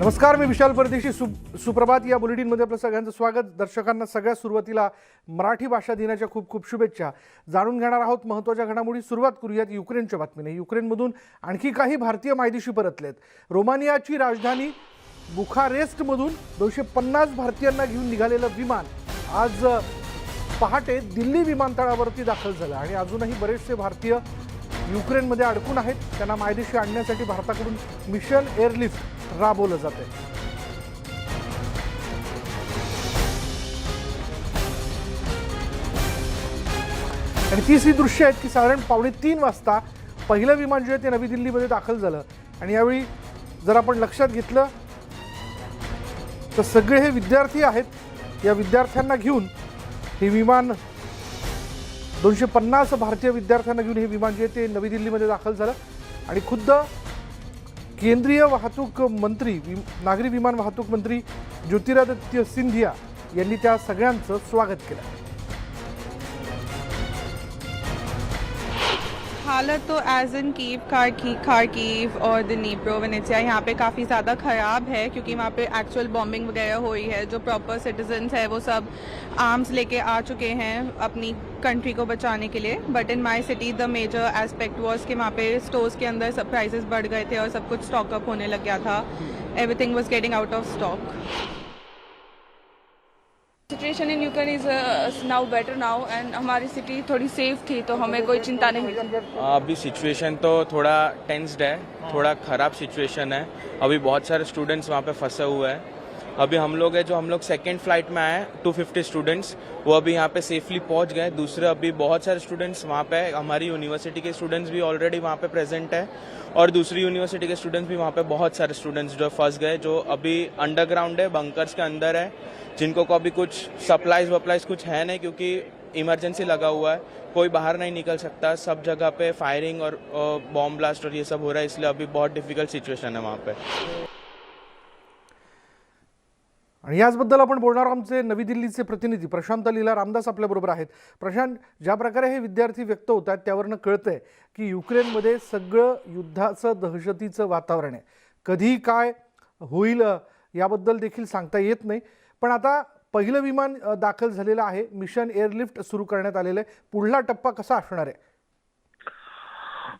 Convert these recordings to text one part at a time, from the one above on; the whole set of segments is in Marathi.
नमस्कार मी विशाल परदेशी. सु सुप्रभात. या बुलेटिनमध्ये आपलं सगळ्यांचं स्वागत. दर्शकांना सगळ्या सुरुवातीला मराठी भाषा दिनाच्या खूप खूप शुभेच्छा. जाणून घेणार आहोत महत्त्वाच्या घडामोडी. सुरुवात करूयात युक्रेनच्या बातमीने. युक्रेनमधून आणखी काही भारतीय मायदेशी परतलेत. रोमानियाची राजधानी बुखारेस्टमधून दोनशे पन्नास भारतीयांना घेऊन निघालेलं विमान आज पहाटे दिल्ली विमानतळावरती दाखल झालं आणि अजूनही बरेचसे भारतीय युक्रेनमध्ये अडकून आहेत. त्यांना मायदेशी आणण्यासाठी भारताकडून मिशन एअरलिफ्ट राबवलं जात आहे आणि तीच ही दृश्य आहेत की साधारण पावणे तीन वाजता पहिलं विमान जे आहे ते नवी दिल्लीमध्ये दाखल झालं. आणि यावेळी जर आपण लक्षात घेतलं तर सगळे हे विद्यार्थी आहेत. या विद्यार्थ्यांना घेऊन हे विमान दोनशे पन्नास भारतीय विद्यार्थ्यांना घेऊन हे विमान जे आहे ते नवी दिल्लीमध्ये दाखल झालं. आणि खुद्द केंद्रीय वाहतूक मंत्री वि- नागरी विमान वाहतूक मंत्री ज्योतिरादित्य सिंधिया यांनी त्या सगळ्यांचं स्वागत केलं. हालत तो एज इन कीव खारकी खारकीव और दनीप्रो वेनेसिया यहाँ पे काफ़ी ज़्यादा ख़राब है क्योंकि वहाँ पे एक्चुअल बॉम्बिंग वगैरह हुई है, जो प्रॉपर सिटीजन्स है, वो सब आर्म्स लेके आ चुके हैं अपनी कंट्री को बचाने के लिए। But in my city the major aspect was कि वहाँ पे स्टोर्स के अंदर सब प्राइसेस बढ़ गए थे और सब कुछ स्टॉकअप होने लग गया था। Everything was getting out of stock situation in Ukraine is now better now and हमारी सिटी थोड़ी सेफ़ थी तो हमें कोई चिंता नहीं थी। अभी सिचुएशन तो थोड़ा टेंस्ड है, थोड़ा ख़राब सिचुएशन है। अभी बहुत सारे स्टूडेंट्स वहाँ पे फंसे हुए हैं। अभी हम लोग है जो हम लोग सेकेंड फ़्लाइट में आए 250 स्टूडेंट्स वो अभी यहाँ पे सेफली पहुँच गए। दूसरे अभी बहुत सारे स्टूडेंट्स वहाँ पे, हमारी यूनिवर्सिटी के स्टूडेंट्स भी ऑलरेडी वहाँ पे प्रेजेंट है और दूसरी यूनिवर्सिटी के स्टूडेंट्स भी वहाँ पे बहुत सारे स्टूडेंट्स जो फंस गए, जो अभी अंडरग्राउंड है बंकर्स के अंदर है, जिनको को अभी कुछ सप्लाईज वप्लाइज कुछ है नहीं क्योंकि इमरजेंसी लगा हुआ है। कोई बाहर नहीं निकल सकता, सब जगह पे फायरिंग और बॉम्ब ब्लास्ट और ये सब हो रहा है, इसलिए अभी बहुत डिफ़िकल्ट सिचुएशन है वहाँ पे। आणि याचबद्दल आपण बोलणार आमचे नवी दिल्लीचे प्रतिनिधी प्रशांत लीला रामदास आपल्याबरोबर आहेत. प्रशांत ज्या प्रकारे हे विद्यार्थी व्यक्त होत आहेत त्यावरनं कळतंय की युक्रेनमध्ये सगळं युद्धाचं दहशतीचं वातावरण आहे. कधी काय होईल याबद्दल देखील सांगता येत नाही. पण आता पहिलं विमान दाखल झालेलं आहे. मिशन एअरलिफ्ट सुरू करण्यात आलेलं आहे. पुढला टप्पा कसा असणार आहे?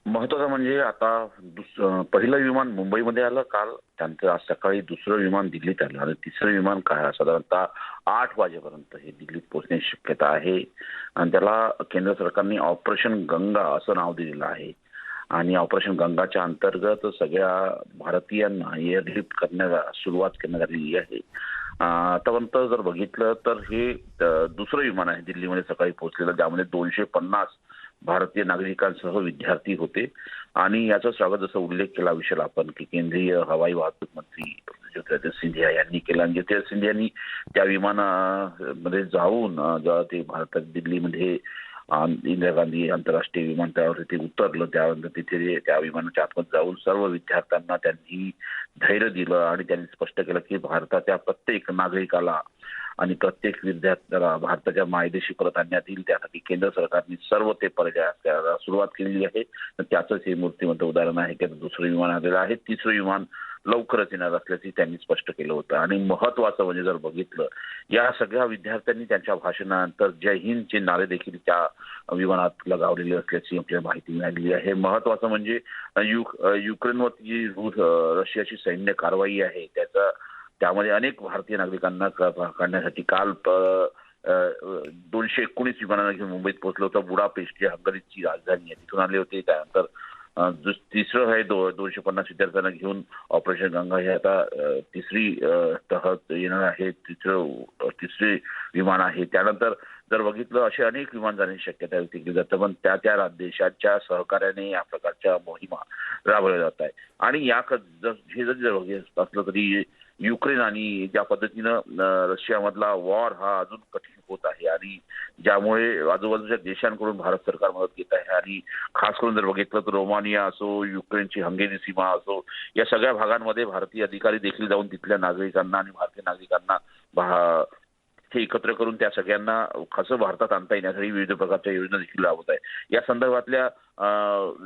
महत्वाचं म्हणजे आता दुस पहिलं विमान मुंबईमध्ये आलं काल त्यानंतर आज सकाळी दुसरं विमान दिल्लीत आलं आणि तिसरं विमान काय साधारणतः आठ वाजेपर्यंत हे दिल्लीत पोहोचण्याची शक्यता आहे. आणि त्याला केंद्र सरकारने ऑपरेशन गंगा असं नाव दिलेलं आहे. आणि ऑपरेशन गंगाच्या अंतर्गत सगळ्या भारतीयांना एअरलिफ्ट करण्याला सुरुवात करण्यात आलेली आहे. आतापर्यंत जर बघितलं तर हे दुसरं विमान आहे दिल्लीमध्ये सकाळी पोहोचलेलं ज्यामध्ये दोनशे पन्नास भारतीय नागरिकांसह विद्यार्थी होते. आणि याचं स्वागत जसं उल्लेख केला विषय आपण की केंद्रीय हवाई वाहतूक मंत्री ज्योतिरादित्य सिंधिया यांनी केला. आणि ज्योतिरादित्य सिंधियांनी त्या विमानामध्ये जाऊन जेव्हा ते भारतात दिल्लीमध्ये इंदिरा गांधी आंतरराष्ट्रीय विमानतळावर ते उतरलं त्यानंतर तिथे त्या विमानाच्या आतमध्ये जाऊन सर्व विद्यार्थ्यांना त्यांनी धैर्य दिलं. आणि त्यांनी स्पष्ट केलं की भारताच्या प्रत्येक नागरिकाला आणि प्रत्येक विद्यार्थ्याला भारताच्या मायदेशी परत आणण्यात येईल. त्यासाठी केंद्र सरकारने सर्व ते पर्याय करायला सुरुवात केलेली आहे. त्याचंच हे मूर्तिमंत उदाहरण आहे की दुसरं विमान आलेलं आहे. तिसरं विमान लवकरच येणार असल्याचे त्यांनी स्पष्ट केलं होतं. आणि महत्वाचं म्हणजे जर बघितलं या सगळ्या विद्यार्थ्यांनी त्यांच्या भाषणानंतर जय हिंदचे नारे देखील त्या विमानात लगावलेले असल्याची आपल्याला माहिती मिळालेली आहे. महत्वाचं म्हणजे युक युक्रेनवरती जी रशियाची सैन्य कारवाई आहे त्याचा त्यामध्ये अनेक भारतीय नागरिकांना काढण्यासाठी काल दोनशे एकोणीस विमानांना घेऊन मुंबईत पोहोचलं होतं. बुडापेस्ट जी हंगरीची राजधानी आहे. तिथून आले होते. त्यानंतर तिसरं आहे दो दोनशे पन्नास विद्यार्थ्यांना घेऊन ऑपरेशन गंगा हे आता तिसरी तहत येणार आहे. तिसरं तिसरी तिसरे विमान आहे. त्यानंतर जर बघितलं असे अनेक विमान जाण्याची शक्यता व्यक्त केली जातं. पण त्या त्या देशाच्या सहकार्याने या प्रकारच्या मोहिमा राबवल्या जात आहे आणि या जर हे जरी जर बघितलं असलं तरी युक्रेन आणि ज्या पद्धतीनं रशियामधला वॉर हा अजून कठीण होत आहे आणि ज्यामुळे आजूबाजूच्या देशांकडून भारत सरकार मदत घेत आहे आणि खास करून जर बघितलं तर रोमानिया असो युक्रेनची हंगेरी सीमा असो या सगळ्या भागांमध्ये भारतीय अधिकारी देखील जाऊन तिथल्या नागरिकांना आणि भारतीय नागरिकांना हे एकत्र करून त्या सगळ्यांना कसं भारतात आणता येण्यासाठी विविध प्रकारच्या योजना देखील राबवत आहे. या संदर्भातल्या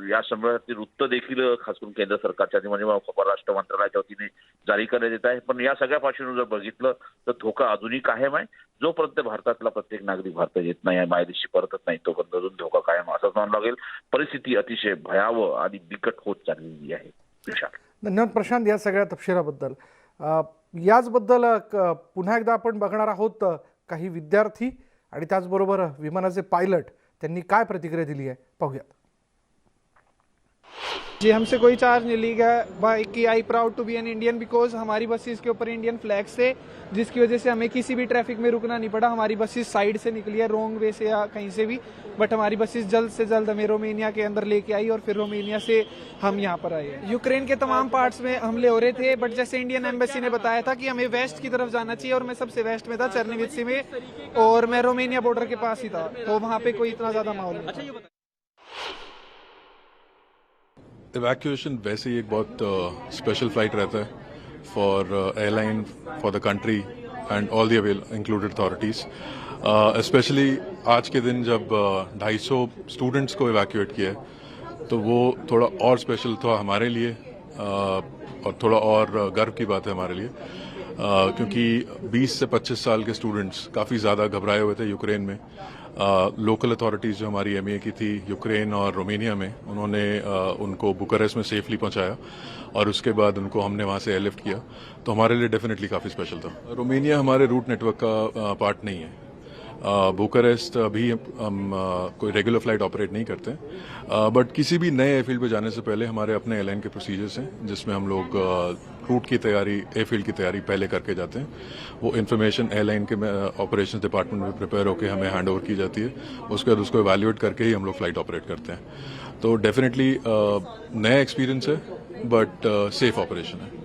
या संदर्भातली वृत्त देखील खास करून केंद्र सरकारच्या म्हणजे परराष्ट्र मंत्रालयाच्या वतीने जारी करण्यात येत आहे. पण या सगळ्या पार्श्वभूमीवर जर बघितलं तर धोका अजूनही कायम आहे. जोपर्यंत भारतातला प्रत्येक नागरिक भारतात येत नाही मायदेशी परतत नाही तोपर्यंत अजून धोका कायम असं असंच म्हणावं लागेल. परिस्थिती अतिशय भयावह आणि बिकट होत चाललेली आहे. धन्यवाद प्रशांत या सगळ्या तपशिलाबद्दल. याचबद्दल क- पुन्हा एकदा आपण बघणार आहोत काही विद्यार्थी आणि त्याचबरोबर विमानाचे पायलट त्यांनी काय प्रतिक्रिया दिली आहे? पाहूयात. जी, हमसे कोई चार्ज नहीं ली गया कि I proud to be an Indian because हमारी बसेस के ऊपर इंडियन फ्लैग्स थे, जिसकी वजह से हमें किसी भी ट्रैफ़िक में रुकना नहीं पड़ा। हमारी बसेस साइड से निकली है रोंग वे से या कहीं से भी। बट हमारी बसेस जल्द से जल्द हमें रोमेनिया के अंदर लेके आई और फिर रोमेनिया से हम यहाँ पर आए यूक्रेन के तमाम पार्ट्स में हमले हो रहे थे बट जैसे इंडियन एम्बेसी ने बताया था कि हमें वेस्ट की तरफ़ जाना चाहिए और मैं सबसे वेस्ट में था चरनीवित्सी में, और मैं रोमेनिया बॉर्डर के पास ही था तो वहाँ पे कोई इतना ज़्यादा माहौल नहीं था। इवैक्यूएशन वैसे ही एक बहुत स्पेशल फ़्लाइट रहता है for airline for the country and all the avail included authorities specially आज के दिन जब ढाई सौ स्टूडेंट्स को इवैक्यूएट किया है तो वो थोड़ा और स्पेशल था हमारे लिए uh, और थोड़ा और गर्व की बात है हमारे लिए uh, क्योंकि 20 से 25 साल के स्टूडेंट्स काफ़ी ज़्यादा घबराए हुए थे यूक्रेन में। लोकल अथॉरिटीज़ जो हमारी एमए की थी यूक्रेन और रोमेनिया में, उन्होंने उनको बुकारेस्ट में सेफली पहुँचाया और उसके बाद उनको हमने वहाँ से एयरलिफ्ट किया। तो हमारे लिए डेफिनेटली काफ़ी स्पेशल था। रोमेनिया हमारे रूट नेटवर्क का पार्ट नहीं है। बुकारेस्ट अभी हम कोई रेगुलर फ़्लाइट ऑपरेट नहीं करते बट किसी भी नए एयरफील्ड पे जाने से पहले हमारे अपने एयरलाइन के प्रोसीजर्स हैं, जिसमें हम लोग रूट की तैयारी एयरफील्ड की तैयारी पहले करके जाते हैं। वो इन्फॉर्मेशन एयरलाइन के ऑपरेशन डिपार्टमेंट में प्रिपेयर होकर हमें हैंड ओवर की जाती है। उसके बाद उसको एवेल्यूएट करके ही हम लोग फ़्लाइट ऑपरेट करते हैं। तो डेफिनेटली नया एक्सपीरियंस है बट सेफ़ ऑपरेशन है।